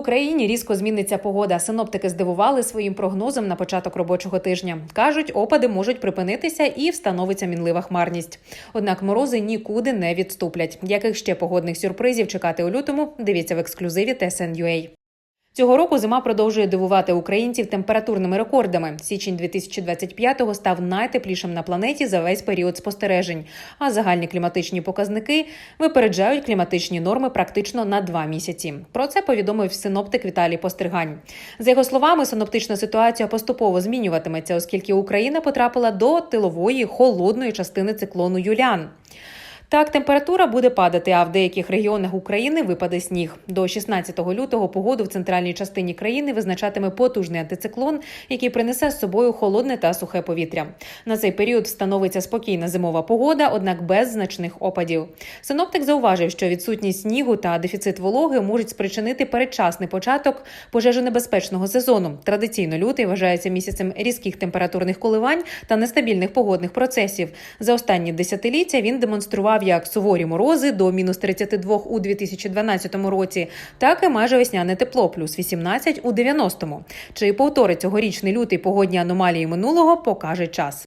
Україні різко зміниться погода. Синоптики здивували своїм прогнозом на початок робочого тижня. кажуть, опади можуть припинитися і встановиться мінлива хмарність. Однак морози нікуди не відступлять. Яких ще погодних сюрпризів чекати у лютому? Дивіться в ексклюзиві TSN.ua. Цього року зима продовжує дивувати українців температурними рекордами. Січень 2025-го став найтеплішим на планеті за весь період спостережень. А загальні кліматичні показники випереджають кліматичні норми практично на два місяці. Про це повідомив синоптик Віталій Постригань. За його словами, синоптична ситуація поступово змінюватиметься, оскільки Україна потрапила до тилової холодної частини циклону Юліан. Так, температура буде падати, а в деяких регіонах України випаде сніг. До 16 лютого погоду в центральній частині країни визначатиме потужний антициклон, який принесе з собою холодне та сухе повітря. На цей період встановиться спокійна зимова погода, однак без значних опадів. Синоптик зауважив, що відсутність снігу та дефіцит вологи можуть спричинити передчасний початок пожежонебезпечного сезону. Традиційно лютий вважається місяцем різких температурних коливань та нестабільних погодних процесів. За останні десятиліття він демонстрував як суворі морози до мінус 32 у 2012 році, так і майже весняне тепло, плюс 18 у 90-му. Чи повторить цьогорічний лютий погодні аномалії минулого, покаже час.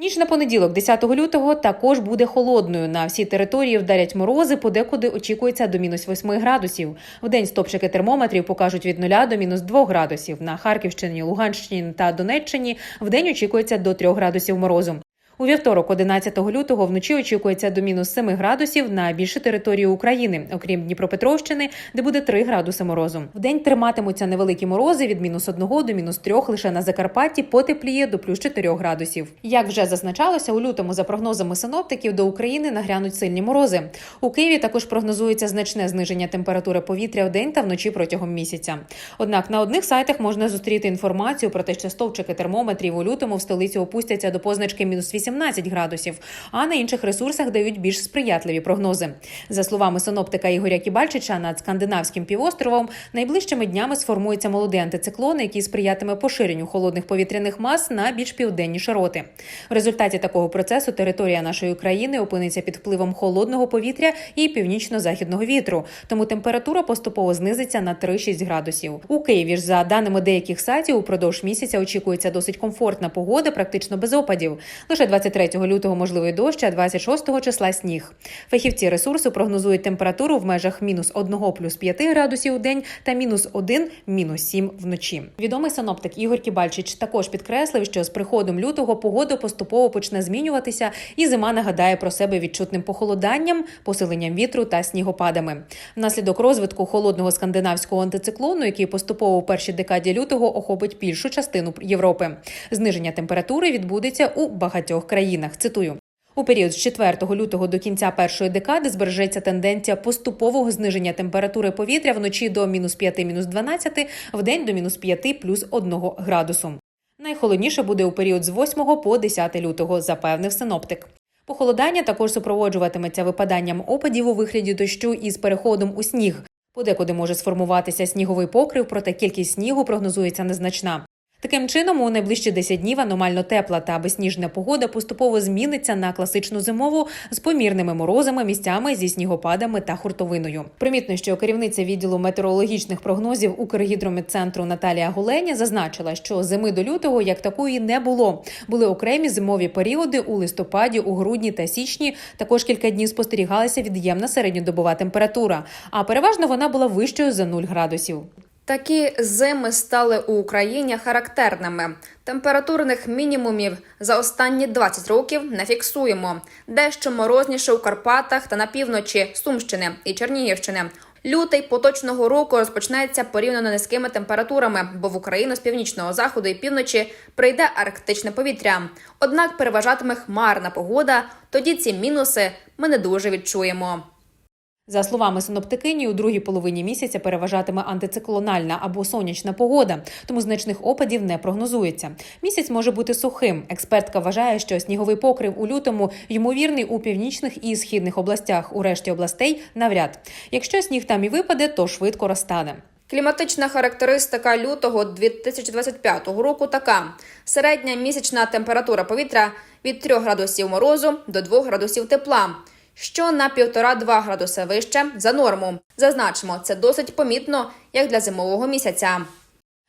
Ніч на понеділок, 10 лютого, також буде холодною. На всій території вдарять морози, подекуди очікується до мінус 8 градусів. В день стопчики термометрів покажуть від 0 до мінус 2 градусів. На Харківщині, Луганщині та Донеччині в день очікується до 3 градусів морозу. У вівторок, 11 лютого, вночі очікується до мінус 7 градусів на більше території України, окрім Дніпропетровщини, де буде 3 градуси морозу. В день триматимуться невеликі морози від мінус 1 до мінус 3 лише на Закарпатті потепліє до плюс 4 градусів. Як вже зазначалося, у лютому за прогнозами синоптиків до України нагрянуть сильні морози. У Києві також прогнозується значне зниження температури повітря в день та вночі протягом місяця. Однак на одних сайтах можна зустріти інформацію про те, що стовпчики термометрів у лютому в столиці опустяться до позначки мінус 8 18 градусів, а на інших ресурсах дають більш сприятливі прогнози. За словами синоптика Ігоря Кібальчича, над скандинавським півостровом найближчими днями сформується молодий антициклон, який сприятиме поширенню холодних повітряних мас на більш південні широти. В результаті такого процесу територія нашої країни опиниться під впливом холодного повітря і північно-західного вітру. Тому температура поступово знизиться на 3-6 градусів. У Києві ж за даними деяких сайтів, упродовж місяця очікується досить комфортна погода, практично без опадів. Лише 23 лютого можливий дощ, а 26 числа сніг. Фахівці ресурсу прогнозують температуру в межах мінус 1 плюс 5 градусів у день та мінус 1 мінус 7 вночі. Відомий синоптик Ігор Кібальчич також підкреслив, що з приходом лютого погода поступово почне змінюватися, і зима нагадає про себе відчутним похолоданням, посиленням вітру та снігопадами. Внаслідок розвитку холодного скандинавського антициклону, який поступово у першій декаді лютого охопить більшу частину Європи. Зниження температури відбудеться у багатьох країнах. Цитую. У період з 4 лютого до кінця першої декади збережеться тенденція поступового зниження температури повітря вночі до мінус 5, мінус 12, в день до мінус 5 плюс 1 градусу. Найхолодніше буде у період з 8 по 10 лютого, запевнив синоптик. Похолодання також супроводжуватиметься випаданням опадів у вигляді дощу із переходом у сніг. Подекуди може сформуватися сніговий покрив, проте кількість снігу прогнозується незначна. Таким чином, у найближчі 10 днів аномально тепла та безсніжна погода поступово зміниться на класичну зимову з помірними морозами, місцями зі снігопадами та хуртовиною. Примітно, що керівниця відділу метеорологічних прогнозів Укргідрометцентру Наталія Гуленя зазначила, що зими до лютого як такої не було. Були окремі зимові періоди у листопаді, у грудні та січні. Також кілька днів спостерігалася від'ємна середньодобова температура, а переважно вона була вищою за 0 градусів. Такі зими стали у Україні характерними. Температурних мінімумів за останні 20 років не фіксуємо. Дещо морозніше у Карпатах та на півночі Сумщини і Чернігівщини. Лютий поточного року розпочнеться порівняно низькими температурами, бо в Україну з північного заходу і півночі прийде арктичне повітря. Однак переважатиме хмарна погода. Тоді ці мінуси ми не дуже відчуємо. За словами синоптикині, у другій половині місяця переважатиме антициклональна або сонячна погода, тому значних опадів не прогнозується. Місяць може бути сухим. Експертка вважає, що сніговий покрив у лютому ймовірний у північних і східних областях. У решті областей навряд. Якщо сніг там і випаде, то швидко розтане. Кліматична характеристика лютого 2025 року така: середня місячна температура повітря від 3 градусів морозу до 2 градусів тепла. Що на 1,5-2 градуси вище за норму. Зазначимо, це досить помітно, як для зимового місяця.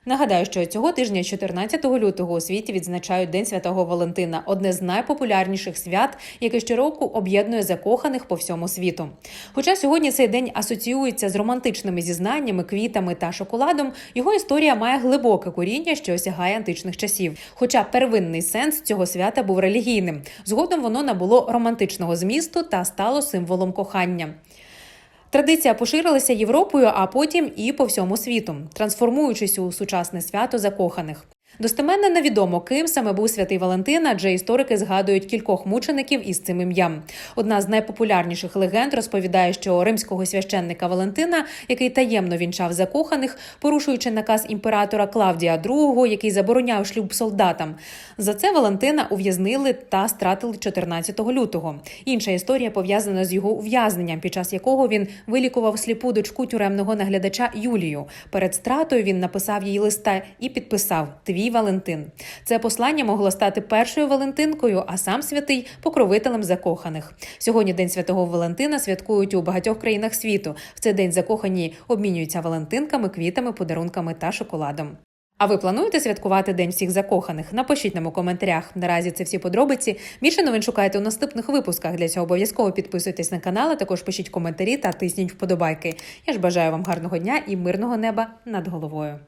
Нагадаю, що цього тижня, 14 лютого, у світі відзначають День Святого Валентина, одне з найпопулярніших свят, яке щороку об'єднує закоханих по всьому світу. Хоча сьогодні цей день асоціюється з романтичними зізнаннями, квітами та шоколадом, його історія має глибоке коріння, що осягає античних часів. Хоча первинний сенс цього свята був релігійним, згодом воно набуло романтичного змісту та стало символом кохання. Традиція поширилася Європою, а потім і по всьому світу, трансформуючись у сучасне свято закоханих. Достеменно невідомо, ким саме був святий Валентин, адже історики згадують кількох мучеників із цим ім'ям. Одна з найпопулярніших легенд розповідає, що римського священника Валентина, який таємно вінчав закоханих, порушуючи наказ імператора Клавдія II, який забороняв шлюб солдатам. За це Валентина ув'язнили та стратили 14 лютого. Інша історія пов'язана з його ув'язненням, під час якого він вилікував сліпу дочку тюремного наглядача Юлію. Перед стратою він написав їй листа і підписав Твій Валентин. Це послання могло стати першою Валентинкою, а сам святий покровителем закоханих. Сьогодні День Святого Валентина святкують у багатьох країнах світу. В цей день закохані обмінюються Валентинками, квітами, подарунками та шоколадом. А ви плануєте святкувати День всіх закоханих? Напишіть нам у коментарях. Наразі це всі подробиці. Більше новин шукайте у наступних випусках. Для цього обов'язково підписуйтесь на канал, а також пишіть коментарі та тисніть вподобайки. Я ж бажаю вам гарного дня і мирного неба над головою.